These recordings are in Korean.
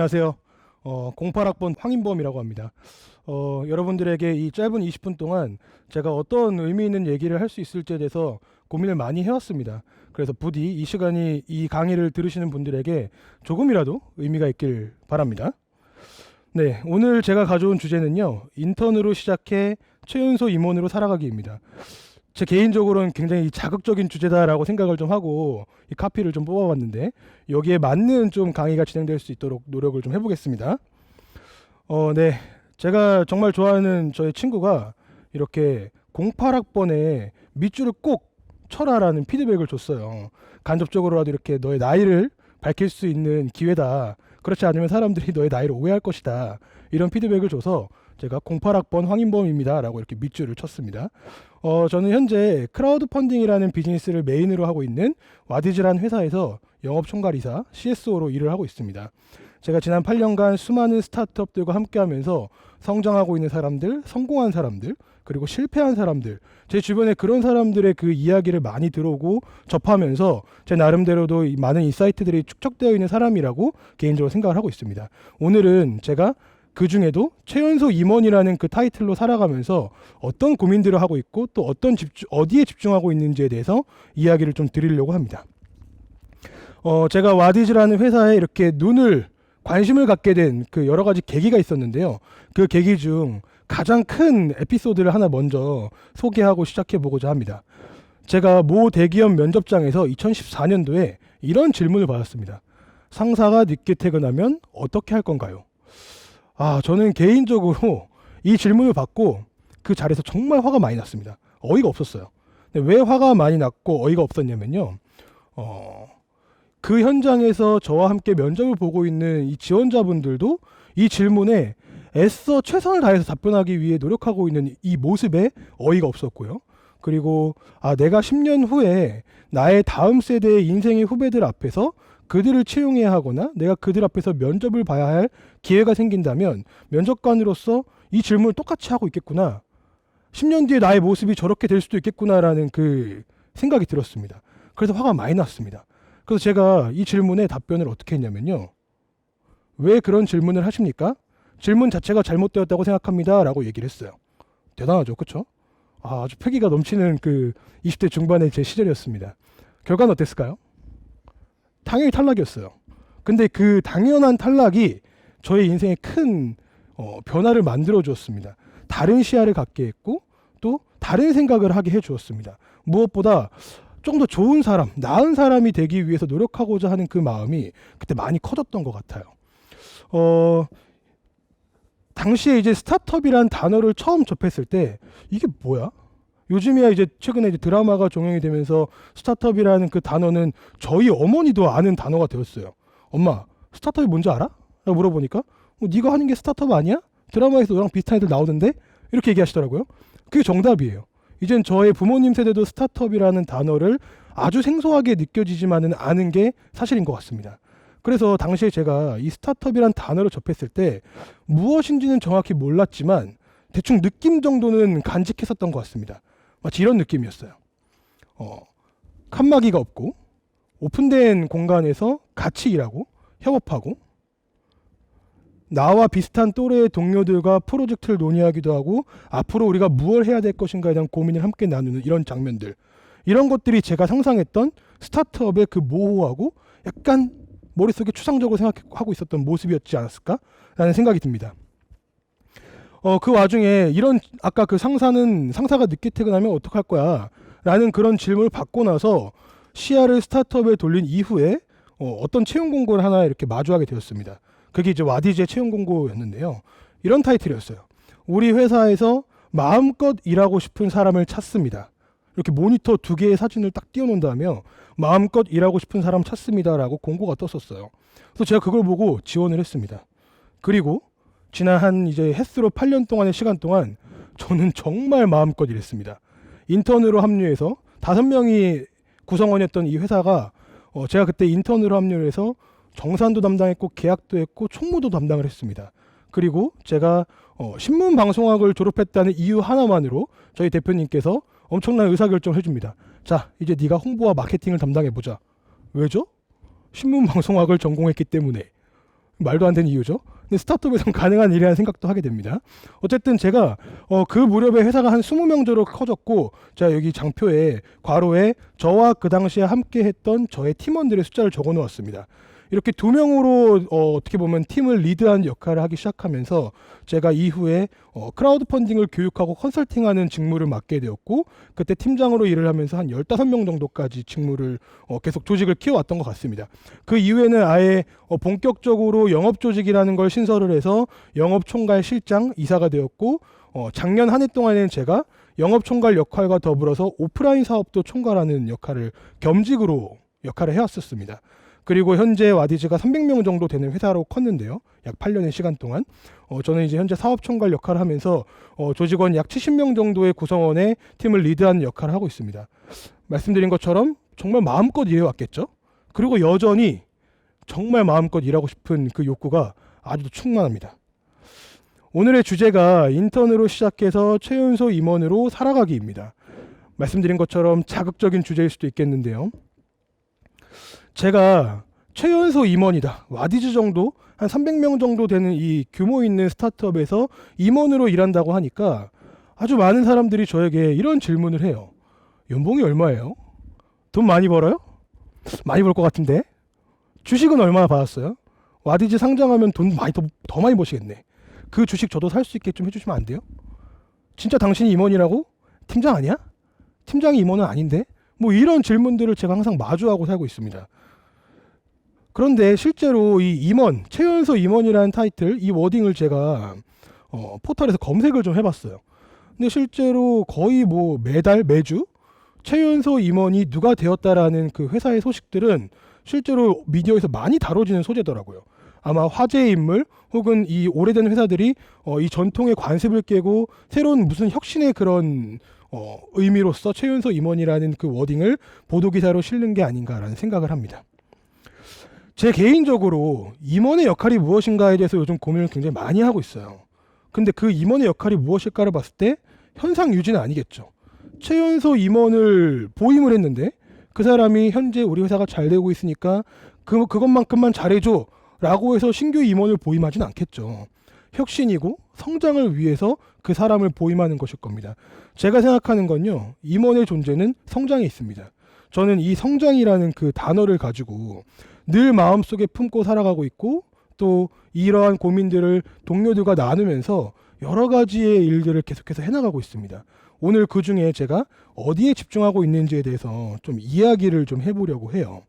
네, 안녕하세요. 어, 08학번 황인범이라고 합니다. 어, 여러분들에게 이 짧은 20분 동안 제가 어떤 의미 있는 얘기를 할 수 있을지에 대해서 고민을 많이 해왔습니다. 그래서 부디 이 시간이 이 강의를 들으시는 분들에게 조금이라도 의미가 있길 바랍니다. 네, 오늘 제가 가져온 주제는요. 인턴으로 시작해 최연소 임원으로 살아가기입니다. 제 개인적으로는 굉장히 자극적인 주제다라고 생각을 좀 하고 이 카피를 좀 뽑아봤는데 여기에 맞는 좀 강의가 진행될 수 있도록 노력을 좀 해보겠습니다. 어, 네. 제가 정말 좋아하는 저의 친구가 이렇게 08학번에 밑줄을 꼭 쳐라라는 피드백을 줬어요. 간접적으로라도 이렇게 너의 나이를 밝힐 수 있는 기회다. 그렇지 않으면 사람들이 너의 나이를 오해할 것이다. 이런 피드백을 줘서 제가 08학번 황인범입니다 라고 이렇게 밑줄을 쳤습니다. 어, 저는 현재 크라우드 펀딩이라는 비즈니스를 메인으로 하고 있는 와디즈라는 회사에서 영업 총괄이사 CSO로 일을 하고 있습니다. 제가 지난 8년간 수많은 스타트업들과 함께 하면서 성장하고 있는 사람들, 성공한 사람들, 그리고 실패한 사람들, 제 주변에 그런 사람들의 그 이야기를 많이 들어오고 접하면서 제 나름대로도 이 많은 인사이트들이 축적되어 있는 사람이라고 개인적으로 생각을 하고 있습니다. 오늘은 제가 그 중에도 최연소 임원이라는 그 타이틀로 살아가면서 어떤 고민들을 하고 있고 또 어떤 집중, 어디에 집중하고 있는지에 대해서 이야기를 좀 드리려고 합니다. 어, 제가 와디즈라는 회사에 이렇게 눈을 관심을 갖게 된 그 여러 가지 계기가 있었는데요. 그 계기 중 가장 큰 에피소드를 하나 먼저 소개하고 시작해 보고자 합니다. 제가 모 대기업 면접장에서 2014년도에 이런 질문을 받았습니다. 상사가 늦게 퇴근하면 어떻게 할 건가요? 아, 저는 개인적으로 이 질문을 받고 그 자리에서 정말 화가 많이 났습니다. 어이가 없었어요. 근데 왜 화가 많이 났고 어이가 없었냐면요. 어, 그 현장에서 저와 함께 면접을 보고 있는 이 지원자분들도 이 질문에 애써 최선을 다해서 답변하기 위해 노력하고 있는 이 모습에 어이가 없었고요. 그리고 아 내가 10년 후에 나의 다음 세대의 인생의 후배들 앞에서 그들을 채용해야 하거나 내가 그들 앞에서 면접을 봐야 할 기회가 생긴다면 면접관으로서 이 질문을 똑같이 하고 있겠구나. 10년 뒤에 나의 모습이 저렇게 될 수도 있겠구나라는 그 생각이 들었습니다. 그래서 화가 많이 났습니다. 그래서 제가 이 질문에 답변을 어떻게 했냐면요. 왜 그런 질문을 하십니까? 질문 자체가 잘못되었다고 생각합니다. 라고 얘기를 했어요. 대단하죠. 그쵸? 아, 아주 패기가 넘치는 그 20대 중반의 제 시절이었습니다. 결과는 어땠을까요? 당연히 탈락이었어요. 근데 그 당연한 탈락이 저의 인생에 큰 어, 변화를 만들어 주었습니다. 다른 시야를 갖게 했고 또 다른 생각을 하게 해 주었습니다. 무엇보다 좀 더 좋은 사람, 나은 사람이 되기 위해서 노력하고자 하는 그 마음이 그때 많이 커졌던 것 같아요. 어, 당시에 이제 스타트업이란 단어를 처음 접했을 때 이게 뭐야? 요즘이야 이제 최근에 이제 드라마가 종영이 되면서 스타트업이라는 그 단어는 저희 어머니도 아는 단어가 되었어요. 엄마, 스타트업이 뭔지 알아? 라고 물어보니까 어, 네가 하는 게 스타트업 아니야? 드라마에서 너랑 비슷한 애들 나오는데? 이렇게 얘기하시더라고요. 그게 정답이에요. 이젠 저의 부모님 세대도 스타트업이라는 단어를 아주 생소하게 느껴지지만은 아는 게 사실인 것 같습니다. 그래서 당시에 제가 이 스타트업이란 단어를 접했을 때 무엇인지는 정확히 몰랐지만 대충 느낌 정도는 간직했었던 것 같습니다. 마치 이런 느낌이었어요. 어, 칸막이가 없고 오픈된 공간에서 같이 일하고 협업하고 나와 비슷한 또래의 동료들과 프로젝트를 논의하기도 하고 앞으로 우리가 무엇을 해야 될 것인가에 대한 고민을 함께 나누는 이런 장면들 이런 것들이 제가 상상했던 스타트업의 그 모호하고 약간 머릿속에 추상적으로 생각하고 있었던 모습이었지 않았을까라는 생각이 듭니다. 어, 그 와중에 이런 아까 그 상사는 상사가 늦게 퇴근하면 어떡할 거야? 라는 그런 질문을 받고 나서 시야를 스타트업에 돌린 이후에 어, 어떤 채용 공고를 하나 이렇게 마주하게 되었습니다. 그게 이제 와디즈의 채용 공고였는데요. 이런 타이틀이었어요. 우리 회사에서 마음껏 일하고 싶은 사람을 찾습니다. 이렇게 모니터 두 개의 사진을 딱 띄워놓는다며 마음껏 일하고 싶은 사람 찾습니다라고 공고가 떴었어요. 그래서 제가 그걸 보고 지원을 했습니다. 그리고 지난 한 이제 햇수로 8년 동안의 시간 동안 저는 정말 마음껏 일했습니다. 인턴으로 합류해서 다섯 명이 구성원이었던 이 회사가 어 제가 그때 인턴으로 합류해서 정산도 담당했고 계약도 했고 총무도 담당을 했습니다. 그리고 제가 어 신문 방송학을 졸업했다는 이유 하나만으로 저희 대표님께서 엄청난 의사결정을 해줍니다. 자, 이제 네가 홍보와 마케팅을 담당해 보자. 왜죠? 신문 방송학을 전공했기 때문에 말도 안 되는 이유죠. 근데 스타트업에선 가능한 일이라는 생각도 하게 됩니다. 어쨌든 제가 어, 그 무렵에 회사가 한 20명 정도 커졌고 제가 여기 장표에 괄호에 저와 그 당시에 함께 했던 저의 팀원들의 숫자를 적어 놓았습니다. 이렇게 두 명으로 어, 어떻게 보면 팀을 리드하는 역할을 하기 시작하면서 제가 이후에 어, 크라우드 펀딩을 교육하고 컨설팅하는 직무를 맡게 되었고 그때 팀장으로 일을 하면서 한 15명 정도까지 직무를 어, 계속 조직을 키워왔던 것 같습니다. 그 이후에는 아예 어, 본격적으로 영업 조직이라는 걸 신설을 해서 영업 총괄 실장 이사가 되었고 어, 작년 한 해 동안에는 제가 영업 총괄 역할과 더불어서 오프라인 사업도 총괄하는 역할을 겸직으로 역할을 해왔었습니다. 그리고 현재 와디즈가 300명 정도 되는 회사로 컸는데요. 약 8년의 시간 동안 어, 저는 이제 현재 사업 총괄 역할을 하면서 어, 조직원 약 70명 정도의 구성원의 팀을 리드하는 역할을 하고 있습니다. 말씀드린 것처럼 정말 마음껏 일해왔겠죠. 그리고 여전히 정말 마음껏 일하고 싶은 그 욕구가 아주 충만합니다. 오늘의 주제가 인턴으로 시작해서 최연소 임원으로 살아가기입니다. 말씀드린 것처럼 자극적인 주제일 수도 있겠는데요. 제가 최연소 임원이다. 와디즈 정도 한 300명 정도 되는 이 규모 있는 스타트업에서 임원으로 일한다고 하니까 아주 많은 사람들이 저에게 이런 질문을 해요. 연봉이 얼마예요? 돈 많이 벌어요? 많이 벌 것 같은데. 주식은 얼마나 받았어요? 와디즈 상장하면 돈 많이 더, 더 많이 버시겠네. 그 주식 저도 살 수 있게 좀 해주시면 안 돼요? 진짜 당신이 임원이라고? 팀장 아니야? 팀장이 임원은 아닌데? 뭐 이런 질문들을 제가 항상 마주하고 살고 있습니다. 그런데 실제로 이 임원, 최연소 임원이라는 타이틀, 이 워딩을 제가 어, 포털에서 검색을 좀 해봤어요. 근데 실제로 거의 뭐 매달, 매주 최연소 임원이 누가 되었다라는 그 회사의 소식들은 실제로 미디어에서 많이 다뤄지는 소재더라고요. 아마 화제의 인물 혹은 이 오래된 회사들이 어, 이 전통의 관습을 깨고 새로운 무슨 혁신의 그런 어, 의미로서 최연소 임원이라는 그 워딩을 보도 기사로 실는 게 아닌가라는 생각을 합니다. 제 개인적으로 임원의 역할이 무엇인가에 대해서 요즘 고민을 굉장히 많이 하고 있어요. 근데 그 임원의 역할이 무엇일까를 봤을 때 현상 유지는 아니겠죠. 최연소 임원을 보임을 했는데 그 사람이 현재 우리 회사가 잘 되고 있으니까 그 그것만큼만 잘해줘 라고 해서 신규 임원을 보임하진 않겠죠. 혁신이고 성장을 위해서 그 사람을 보임하는 것일 겁니다. 제가 생각하는 건요. 임원의 존재는 성장에 있습니다. 저는 이 성장이라는 그 단어를 가지고 늘 마음속에 품고 살아가고 있고 또 이러한 고민들을 동료들과 나누면서 여러 가지의 일들을 계속해서 해나가고 있습니다. 오늘 그 중에 제가 어디에 집중하고 있는지에 대해서 좀 이야기를 좀 해보려고 해요.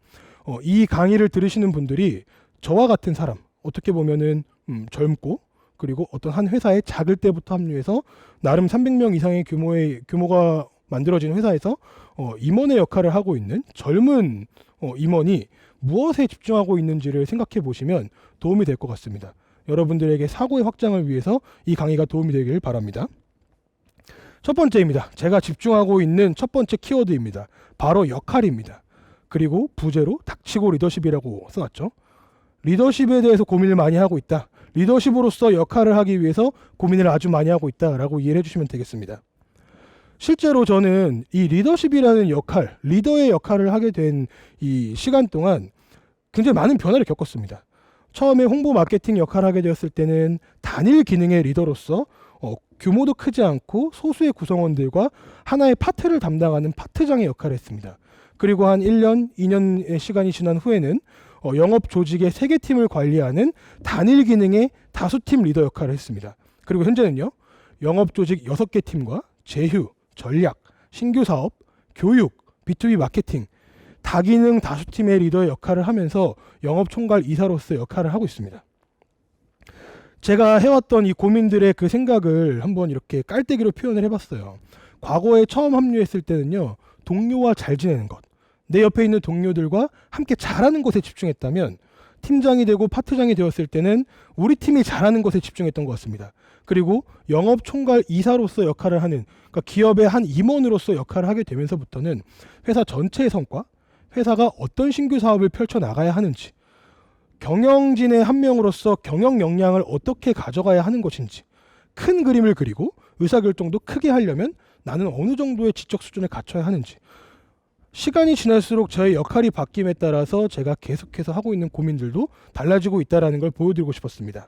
어, 이 강의를 들으시는 분들이 저와 같은 사람, 어떻게 보면은 음, 젊고 그리고 어떤 한 회사에 작을 때부터 합류해서 나름 300명 이상의 규모의 규모가 만들어진 회사에서 어, 임원의 역할을 하고 있는 젊은 어, 임원이 무엇에 집중하고 있는지를 생각해 보시면 도움이 될 것 같습니다. 여러분들에게 사고의 확장을 위해서 이 강의가 도움이 되길 바랍니다. 첫 번째입니다. 제가 집중하고 있는 첫 번째 키워드입니다. 바로 역할입니다. 그리고 부제로 닥치고 리더십이라고 써놨죠. 리더십에 대해서 고민을 많이 하고 있다. 리더십으로서 역할을 하기 위해서 고민을 아주 많이 하고 있다라고 이해를 해주시면 되겠습니다. 실제로 저는 이 리더십이라는 역할, 리더의 역할을 하게 된 이 시간 동안 굉장히 많은 변화를 겪었습니다. 처음에 홍보 마케팅 역할을 하게 되었을 때는 단일 기능의 리더로서 어, 규모도 크지 않고 소수의 구성원들과 하나의 파트를 담당하는 파트장의 역할을 했습니다. 그리고 한 1년, 2년의 시간이 지난 후에는 어, 영업 조직의 세개 팀을 관리하는 단일 기능의 다수팀 리더 역할을 했습니다. 그리고 현재는요. 영업 조직 6개 팀과 제휴, 전략, 신규 사업, 교육, B2B 마케팅 다기능 다수팀의 리더의 역할을 하면서 영업 총괄 이사로서 역할을 하고 있습니다. 제가 해왔던 이 고민들의 그 생각을 한번 이렇게 깔때기로 표현을 해봤어요. 과거에 처음 합류했을 때는요, 동료와 잘 지내는 것, 내 옆에 있는 동료들과 함께 잘하는 것에 집중했다면, 팀장이 되고 파트장이 되었을 때는 우리 팀이 잘하는 것에 집중했던 것 같습니다. 그리고 영업 총괄 이사로서 역할을 하는, 그러니까 기업의 한 임원으로서 역할을 하게 되면서부터는 회사 전체의 성과, 회사가 어떤 신규 사업을 펼쳐 나가야 하는지, 경영진의 한 명으로서 경영 역량을 어떻게 가져가야 하는 것인지, 큰 그림을 그리고 의사결정도 크게 하려면 나는 어느 정도의 지적 수준을 갖춰야 하는지, 시간이 지날수록 저의 역할이 바뀜에 따라서 제가 계속해서 하고 있는 고민들도 달라지고 있다라는 걸 보여드리고 싶었습니다.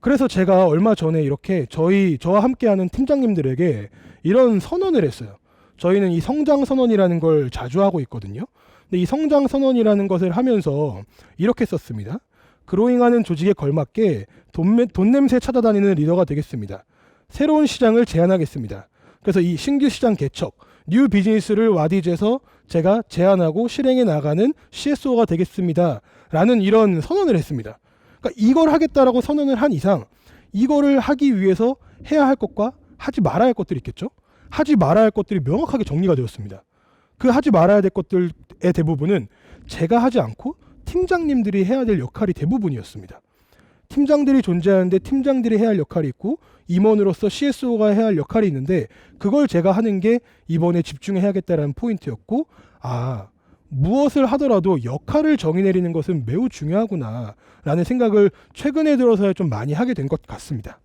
그래서 제가 얼마 전에 이렇게 저희 저와 함께하는 팀장님들에게 이런 선언을 했어요. 저희는 이 성장 선언이라는 걸 자주 하고 있거든요. 근데 이 성장 선언이라는 것을 하면서 이렇게 썼습니다. 그로잉하는 조직에 걸맞게 돈, 매- 돈 냄새 찾아다니는 리더가 되겠습니다. 새로운 시장을 제안하겠습니다. 그래서 이 신규 시장 개척, 뉴 비즈니스를 와디즈에서 제가 제안하고 실행해 나가는 CSO가 되겠습니다. 라는 이런 선언을 했습니다. 그러니까 이걸 하겠다라고 선언을 한 이상 이거를 하기 위해서 해야 할 것과 하지 말아야 할 것들이 있겠죠. 하지 말아야 할 것들이 명확하게 정리가 되었습니다. 그 하지 말아야 될 것들의 대부분은 제가 하지 않고 팀장님들이 해야 될 역할이 대부분이었습니다. 팀장들이 존재하는데 팀장들이 해야 할 역할이 있고 임원으로서 CSO가 해야 할 역할이 있는데 그걸 제가 하는 게 이번에 집중해야겠다라는 포인트였고 아 무엇을 하더라도 역할을 정의 내리는 것은 매우 중요하구나라는 생각을 최근에 들어서야 좀 많이 하게 된 것 같습니다.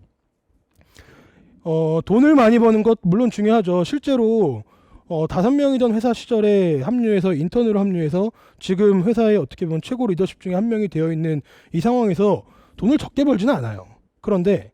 어, 돈을 많이 버는 것 물론 중요하죠. 실제로 어, 다섯 명이던 회사 시절에 합류해서 인턴으로 합류해서 지금 회사의 어떻게 보면 최고 리더십 중에 한 명이 되어 있는 이 상황에서 돈을 적게 벌지는 않아요. 그런데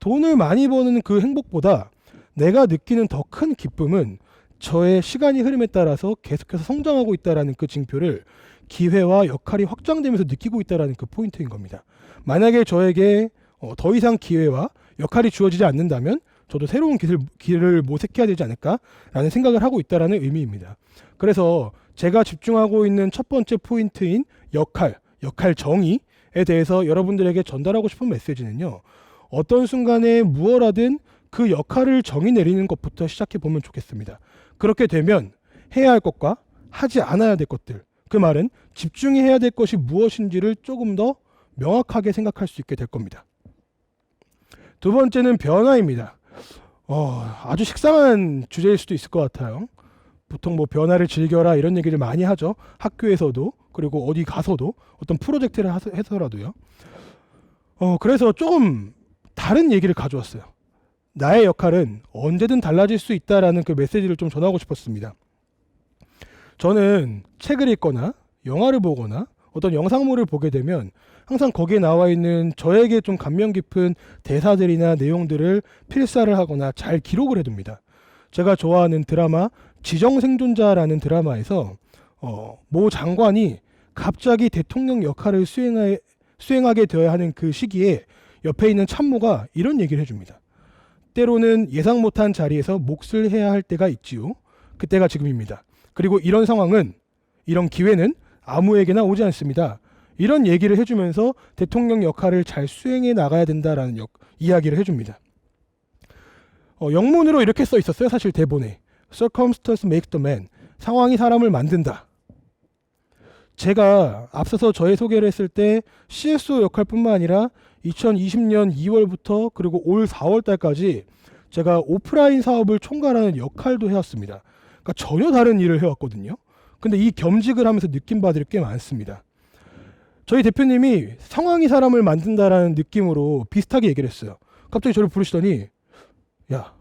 돈을 많이 버는 그 행복보다 내가 느끼는 더 큰 기쁨은 저의 시간이 흐름에 따라서 계속해서 성장하고 있다라는 그 징표를 기회와 역할이 확장되면서 느끼고 있다라는 그 포인트인 겁니다. 만약에 저에게 어, 더 이상 기회와 역할이 주어지지 않는다면 저도 새로운 길을, 길을 모색해야 되지 않을까라는 생각을 하고 있다라는 의미입니다. 그래서 제가 집중하고 있는 첫 번째 포인트인 역할, 역할 정의에 대해서 여러분들에게 전달하고 싶은 메시지는요. 어떤 순간에 무엇하든 그 역할을 정의 내리는 것부터 시작해 보면 좋겠습니다. 그렇게 되면 해야 할 것과 하지 않아야 될 것들, 그 말은 집중해야 될 것이 무엇인지를 조금 더 명확하게 생각할 수 있게 될 겁니다. 두 번째는 변화입니다. 어, 아주 식상한 주제일 수도 있을 것 같아요. 보통 뭐 변화를 즐겨라 이런 얘기를 많이 하죠. 학교에서도 그리고 어디 가서도 어떤 프로젝트를 해서라도요. 어, 그래서 조금 다른 얘기를 가져왔어요. 나의 역할은 언제든 달라질 수 있다라는 그 메시지를 좀 전하고 싶었습니다. 저는 책을 읽거나 영화를 보거나 어떤 영상물을 보게 되면 항상 거기에 나와 있는 저에게 좀 감명 깊은 대사들이나 내용들을 필사를 하거나 잘 기록을 해둡니다. 제가 좋아하는 드라마 지정생존자라는 드라마에서 어, 모 장관이 갑자기 대통령 역할을 수행하, 수행하게 되어야 하는 그 시기에 옆에 있는 참모가 이런 얘기를 해줍니다. 때로는 예상 못한 자리에서 몫을 해야 할 때가 있지요. 그때가 지금입니다. 그리고 이런 상황은 이런 기회는 아무에게나 오지 않습니다. 이런 얘기를 해주면서 대통령 역할을 잘 수행해 나가야 된다라는 역, 이야기를 해줍니다. 어, 영문으로 이렇게 써 있었어요. 사실 대본에 circumstance make the man 상황이 사람을 만든다. 제가 앞서서 저의 소개를 했을 때 CSO 역할뿐만 아니라 2020년 2월부터 그리고 올 4월 달까지 제가 오프라인 사업을 총괄하는 역할도 해왔습니다. 그러니까 전혀 다른 일을 해왔거든요. 근데 이 겸직을 하면서 느낀 바들이 꽤 많습니다. 저희 대표님이 상황이 사람을 만든다라는 느낌으로 비슷하게 얘기를 했어요. 갑자기 저를 부르시더니 야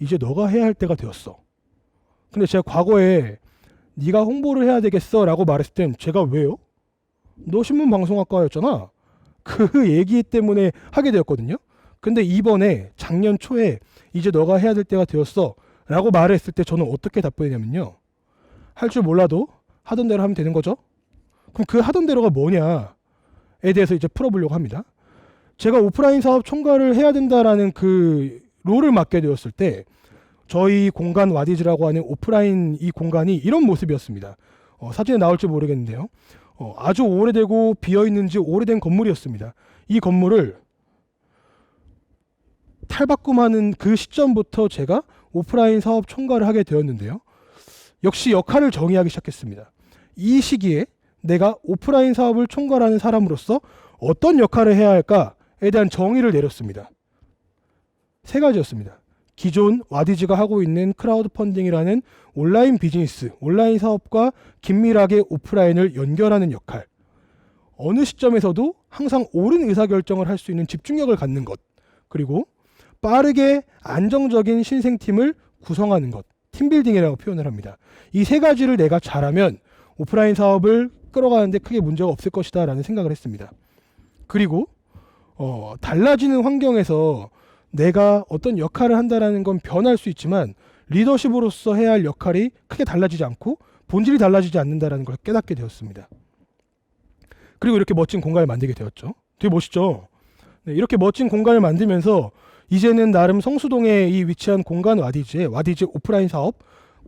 이제 너가 해야 할 때가 되었어. 근데 제가 과거에 네가 홍보를 해야 되겠어라고 말했을 땐 제가 왜요? 너 신문 방송학과였잖아. 그 얘기 때문에 하게 되었거든요. 근데 이번에 작년 초에 이제 너가 해야 될 때가 되었어라고 말했을 때 저는 어떻게 답변했냐면요. 할 줄 몰라도 하던 대로 하면 되는 거죠. 그럼 그 하던 대로가 뭐냐에 대해서 이제 풀어보려고 합니다. 제가 오프라인 사업 총괄을 해야 된다라는 그 롤을 맡게 되었을 때 저희 공간 와디즈라고 하는 오프라인 이 공간이 이런 모습이었습니다. 어, 사진에 나올지 모르겠는데요. 어, 아주 오래되고 비어 있는지 오래된 건물이었습니다. 이 건물을 탈바꿈하는 그 시점부터 제가 오프라인 사업 총괄을 하게 되었는데요. 역시 역할을 정의하기 시작했습니다. 이 시기에 내가 오프라인 사업을 총괄하는 사람으로서 어떤 역할을 해야 할까에 대한 정의를 내렸습니다. 세 가지였습니다. 기존 와디즈가 하고 있는 크라우드 펀딩이라는 온라인 비즈니스, 온라인 사업과 긴밀하게 오프라인을 연결하는 역할. 어느 시점에서도 항상 옳은 의사결정을 할 수 있는 집중력을 갖는 것. 그리고 빠르게 안정적인 신생팀을 구성하는 것. 팀빌딩이라고 표현을 합니다. 이 세 가지를 내가 잘하면 오프라인 사업을 끌어가는데 크게 문제가 없을 것이다 라는 생각을 했습니다. 그리고 어, 달라지는 환경에서 내가 어떤 역할을 한다라는 건 변할 수 있지만 리더십으로서 해야 할 역할이 크게 달라지지 않고 본질이 달라지지 않는다라는 걸 깨닫게 되었습니다. 그리고 이렇게 멋진 공간을 만들게 되었죠. 되게 멋있죠. 네, 이렇게 멋진 공간을 만들면서 이제는 나름 성수동에 이 위치한 공간 와디즈에 와디즈 오프라인 사업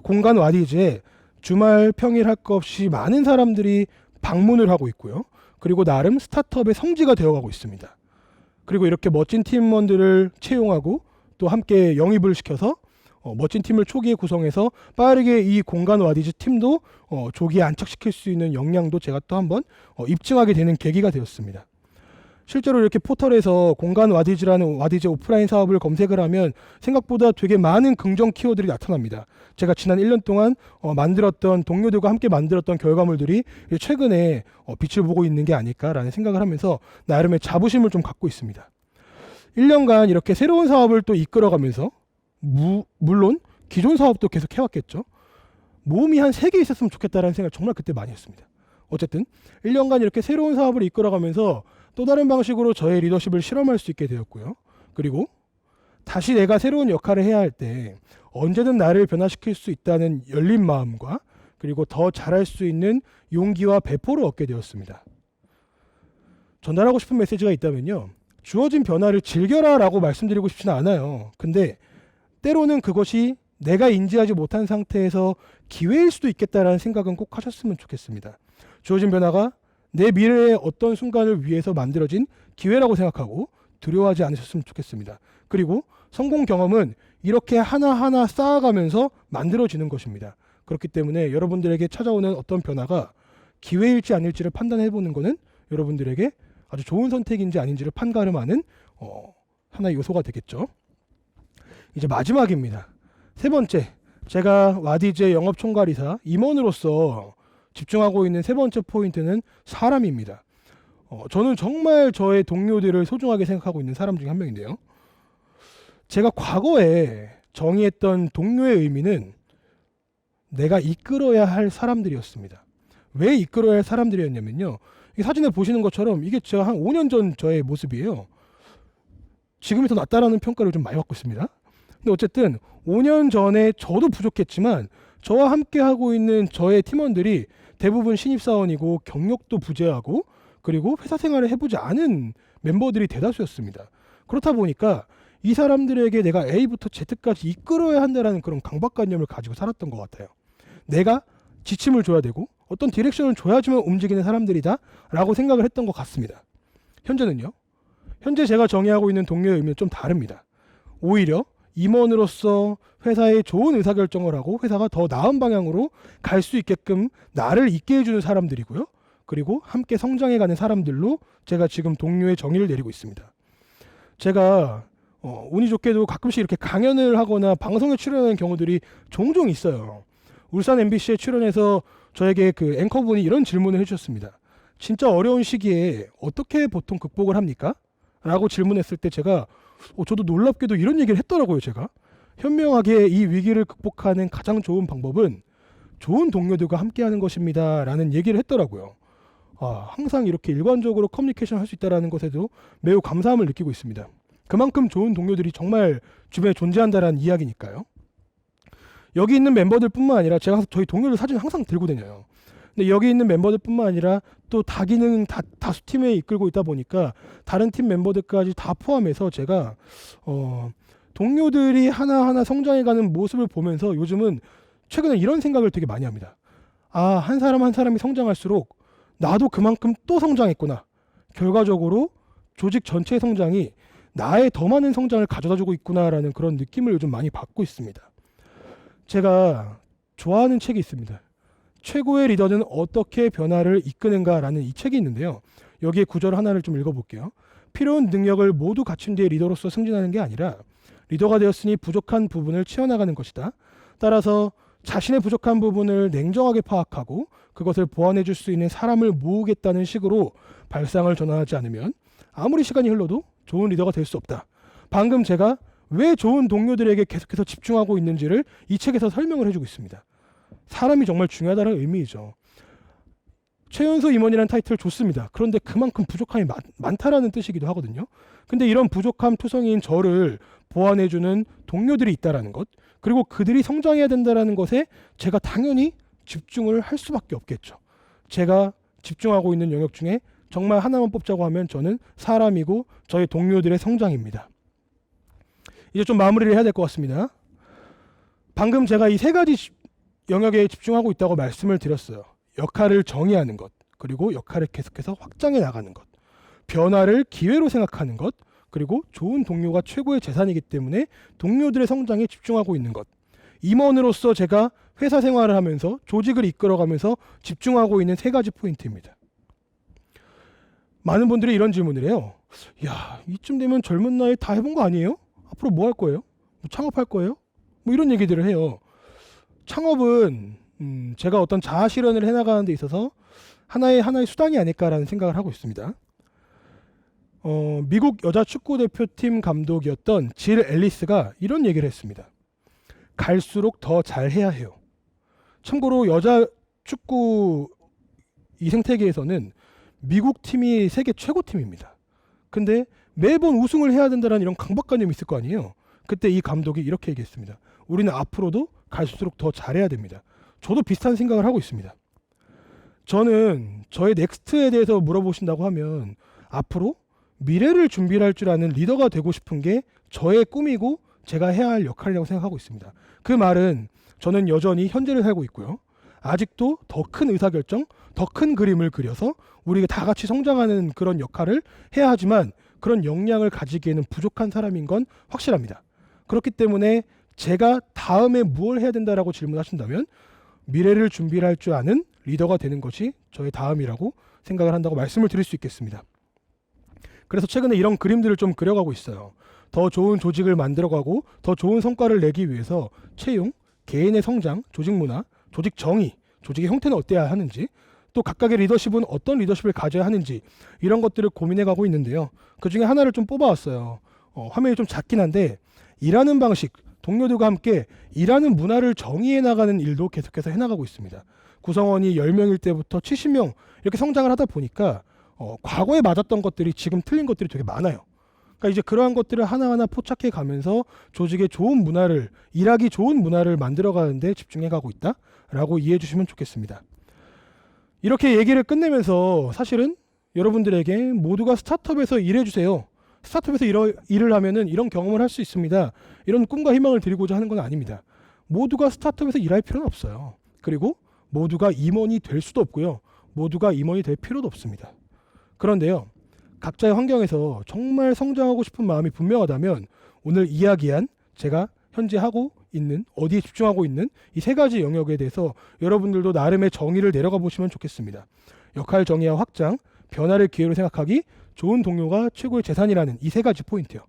공간 와디즈에 주말 평일 할 것 없이 많은 사람들이 방문을 하고 있고요. 그리고 나름 스타트업의 성지가 되어가고 있습니다. 그리고 이렇게 멋진 팀원들을 채용하고 또 함께 영입을 시켜서 어, 멋진 팀을 초기에 구성해서 빠르게 이 공간 와디즈 팀도 어, 조기에 안착시킬 수 있는 역량도 제가 또 한번 어, 입증하게 되는 계기가 되었습니다. 실제로 이렇게 포털에서 공간 와디즈라는 와디즈 오프라인 사업을 검색을 하면 생각보다 되게 많은 긍정 키워드들이 나타납니다. 제가 지난 1년 동안 어, 만들었던 동료들과 함께 만들었던 결과물들이 최근에 어, 빛을 보고 있는 게 아닐까라는 생각을 하면서 나름의 자부심을 좀 갖고 있습니다. 1년간 이렇게 새로운 사업을 또 이끌어가면서 무, 물론 기존 사업도 계속 해왔겠죠. 모험이 한 3개 있었으면 좋겠다라는 생각을 정말 그때 많이 했습니다. 어쨌든 1년간 이렇게 새로운 사업을 이끌어가면서 또 다른 방식으로 저의 리더십을 실험할 수 있게 되었고요. 그리고 다시 내가 새로운 역할을 해야 할 때 언제든 나를 변화시킬 수 있다는 열린 마음과 그리고 더 잘할 수 있는 용기와 배포를 얻게 되었습니다. 전달하고 싶은 메시지가 있다면요. 주어진 변화를 즐겨라 라고 말씀드리고 싶지는 않아요. 근데 때로는 그것이 내가 인지하지 못한 상태에서 기회일 수도 있겠다라는 생각은 꼭 하셨으면 좋겠습니다. 주어진 변화가 내 미래의 어떤 순간을 위해서 만들어진 기회라고 생각하고 두려워하지 않으셨으면 좋겠습니다. 그리고 성공 경험은 이렇게 하나하나 쌓아가면서 만들어지는 것입니다. 그렇기 때문에 여러분들에게 찾아오는 어떤 변화가 기회일지 아닐지를 판단해 보는 것은 여러분들에게 아주 좋은 선택인지 아닌지를 판가름하는 어, 하나의 요소가 되겠죠. 이제 마지막입니다. 세 번째, 제가 와디즈의 영업 총괄이사 임원으로서 집중하고 있는 세 번째 포인트는 사람입니다. 어, 저는 정말 저의 동료들을 소중하게 생각하고 있는 사람 중에 한 명인데요. 제가 과거에 정의했던 동료의 의미는 내가 이끌어야 할 사람들이었습니다. 왜 이끌어야 할 사람들이었냐면요. 이 사진에 보시는 것처럼 이게 제가 한 5년 전 저의 모습이에요. 지금이 더 낫다라는 평가를 좀 많이 받고 있습니다. 근데 어쨌든 5년 전에 저도 부족했지만 저와 함께 하고 있는 저의 팀원들이 대부분 신입사원이고 경력도 부재하고 그리고 회사 생활을 해보지 않은 멤버들이 대다수였습니다. 그렇다 보니까 이 사람들에게 내가 A부터 Z까지 이끌어야 한다라는 그런 강박관념을 가지고 살았던 것 같아요. 내가 지침을 줘야 되고 어떤 디렉션을 줘야지만 움직이는 사람들이다 라고 생각을 했던 것 같습니다. 현재는요. 현재 제가 정의하고 있는 동료의 의미는 좀 다릅니다. 오히려 임원으로서 회사에 좋은 의사결정을 하고 회사가 더 나은 방향으로 갈 수 있게끔 나를 있게 해주는 사람들이고요. 그리고 함께 성장해가는 사람들로 제가 지금 동료의 정의를 내리고 있습니다. 제가 어, 운이 좋게도 가끔씩 이렇게 강연을 하거나 방송에 출연하는 경우들이 종종 있어요. 울산 MBC에 출연해서 저에게 그 앵커분이 이런 질문을 해주셨습니다. 진짜 어려운 시기에 어떻게 보통 극복을 합니까? 라고 질문했을 때 제가 어, 저도 놀랍게도 이런 얘기를 했더라고요, 제가. 현명하게 이 위기를 극복하는 가장 좋은 방법은 좋은 동료들과 함께하는 것입니다. 라는 얘기를 했더라고요. 아, 항상 이렇게 일관적으로 커뮤니케이션 할 수 있다는 것에도 매우 감사함을 느끼고 있습니다. 그만큼 좋은 동료들이 정말 주변에 존재한다라는 이야기니까요. 여기 있는 멤버들 뿐만 아니라 제가 저희 동료들 사진 항상 들고 다녀요. 근데 여기 있는 멤버들뿐만 아니라 또 다기능 다, 다수 팀에 이끌고 있다 보니까 다른 팀 멤버들까지 다 포함해서 제가 어, 동료들이 하나하나 성장해가는 모습을 보면서 요즘은 최근에 이런 생각을 되게 많이 합니다. 아, 한 사람 한 사람이 성장할수록 나도 그만큼 또 성장했구나. 결과적으로 조직 전체의 성장이 나의 더 많은 성장을 가져다 주고 있구나라는 그런 느낌을 요즘 많이 받고 있습니다. 제가 좋아하는 책이 있습니다. 최고의 리더는 어떻게 변화를 이끄는가라는 이 책이 있는데요. 여기에 구절 하나를 좀 읽어볼게요. 필요한 능력을 모두 갖춘 뒤에 리더로서 승진하는 게 아니라 리더가 되었으니 부족한 부분을 채워나가는 것이다. 따라서 자신의 부족한 부분을 냉정하게 파악하고 그것을 보완해 줄 수 있는 사람을 모으겠다는 식으로 발상을 전환하지 않으면 아무리 시간이 흘러도 좋은 리더가 될 수 없다. 방금 제가 왜 좋은 동료들에게 계속해서 집중하고 있는지를 이 책에서 설명을 해주고 있습니다. 사람이 정말 중요하다는 의미이죠. 최연소 임원이라는 타이틀 좋습니다. 그런데 그만큼 부족함이 많, 많다라는 뜻이기도 하거든요. 근데 이런 부족함 투성이인 저를 보완해주는 동료들이 있다라는 것, 그리고 그들이 성장해야 된다라는 것에 제가 당연히 집중을 할 수밖에 없겠죠. 제가 집중하고 있는 영역 중에 정말 하나만 뽑자고 하면 저는 사람이고 저희 동료들의 성장입니다. 이제 좀 마무리를 해야 될 것 같습니다. 방금 제가 이 세 가지 집- 영역에 집중하고 있다고 말씀을 드렸어요. 역할을 정의하는 것, 그리고 역할을 계속해서 확장해 나가는 것, 변화를 기회로 생각하는 것, 그리고 좋은 동료가 최고의 재산이기 때문에 동료들의 성장에 집중하고 있는 것. 임원으로서 제가 회사 생활을 하면서 조직을 이끌어가면서 집중하고 있는 세 가지 포인트입니다. 많은 분들이 이런 질문을 해요. 야, 이쯤 되면 젊은 나이에 다 해본 거 아니에요? 앞으로 뭐 할 거예요? 뭐 창업할 거예요? 뭐 이런 얘기들을 해요. 창업은 음, 제가 어떤 자아 실현을 해나가는 데 있어서 하나의 하나의 수단이 아닐까라는 생각을 하고 있습니다. 어, 미국 여자 축구 대표팀 감독이었던 질 앨리스가 이런 얘기를 했습니다. 갈수록 더 잘해야 해요. 참고로 여자 축구 이 생태계에서는 미국 팀이 세계 최고 팀입니다. 근데 매번 우승을 해야 된다는 이런 강박관념이 있을 거 아니에요. 그때 이 감독이 이렇게 얘기했습니다. 우리는 앞으로도 갈수록 더 잘해야 됩니다. 저도 비슷한 생각을 하고 있습니다. 저는 저의 넥스트에 대해서 물어보신다고 하면 앞으로 미래를 준비할 줄 아는 리더가 되고 싶은 게 저의 꿈이고 제가 해야 할 역할이라고 생각하고 있습니다. 그 말은 저는 여전히 현재를 살고 있고요. 아직도 더 큰 의사결정, 더 큰 그림을 그려서 우리가 다 같이 성장하는 그런 역할을 해야 하지만 그런 역량을 가지기에는 부족한 사람인 건 확실합니다. 그렇기 때문에 제가 다음에 무엇을 해야 된다라고 질문하신다면 미래를 준비할 줄 아는 리더가 되는 것이 저의 다음이라고 생각을 한다고 말씀을 드릴 수 있겠습니다. 그래서 최근에 이런 그림들을 좀 그려가고 있어요. 더 좋은 조직을 만들어가고 더 좋은 성과를 내기 위해서 채용, 개인의 성장, 조직 문화, 조직 정의, 조직의 형태는 어때야 하는지, 또 각각의 리더십은 어떤 리더십을 가져야 하는지 이런 것들을 고민해가고 있는데요. 그 중에 하나를 좀 뽑아왔어요. 어, 화면이 좀 작긴 한데 일하는 방식, 동료들과 함께 일하는 문화를 정의해 나가는 일도 계속해서 해나가고 있습니다. 구성원이 10명일 때부터 70명 이렇게 성장을 하다 보니까 어, 과거에 맞았던 것들이 지금 틀린 것들이 되게 많아요. 그러니까 이제 그러한 것들을 하나하나 포착해 가면서 조직의 좋은 문화를 일하기 좋은 문화를 만들어 가는데 집중해 가고 있다라고 이해해 주시면 좋겠습니다. 이렇게 얘기를 끝내면서 사실은 여러분들에게 모두가 스타트업에서 일해 주세요. 스타트업에서 일어, 일을 하면은 이런 경험을 할 수 있습니다. 이런 꿈과 희망을 드리고자 하는 건 아닙니다. 모두가 스타트업에서 일할 필요는 없어요. 그리고 모두가 임원이 될 수도 없고요. 모두가 임원이 될 필요도 없습니다. 그런데요. 각자의 환경에서 정말 성장하고 싶은 마음이 분명하다면 오늘 이야기한 제가 현재 하고 있는 어디에 집중하고 있는 이 세 가지 영역에 대해서 여러분들도 나름의 정의를 내려가 보시면 좋겠습니다. 역할 정의와 확장, 변화를 기회로 생각하기, 좋은 동료가 최고의 재산이라는 이 세 가지 포인트요.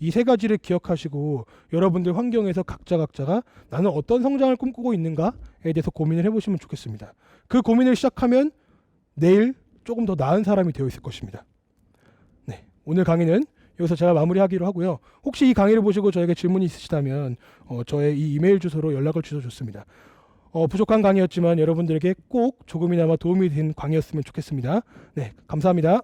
이 세 가지를 기억하시고 여러분들 환경에서 각자 각자가 나는 어떤 성장을 꿈꾸고 있는가에 대해서 고민을 해보시면 좋겠습니다. 그 고민을 시작하면 내일 조금 더 나은 사람이 되어 있을 것입니다. 네, 오늘 강의는 여기서 제가 마무리하기로 하고요. 혹시 이 강의를 보시고 저에게 질문이 있으시다면 어, 저의 이 이메일 주소로 연락을 주셔도 좋습니다. 어, 부족한 강의였지만 여러분들에게 꼭 조금이나마 도움이 된 강의였으면 좋겠습니다. 네, 감사합니다.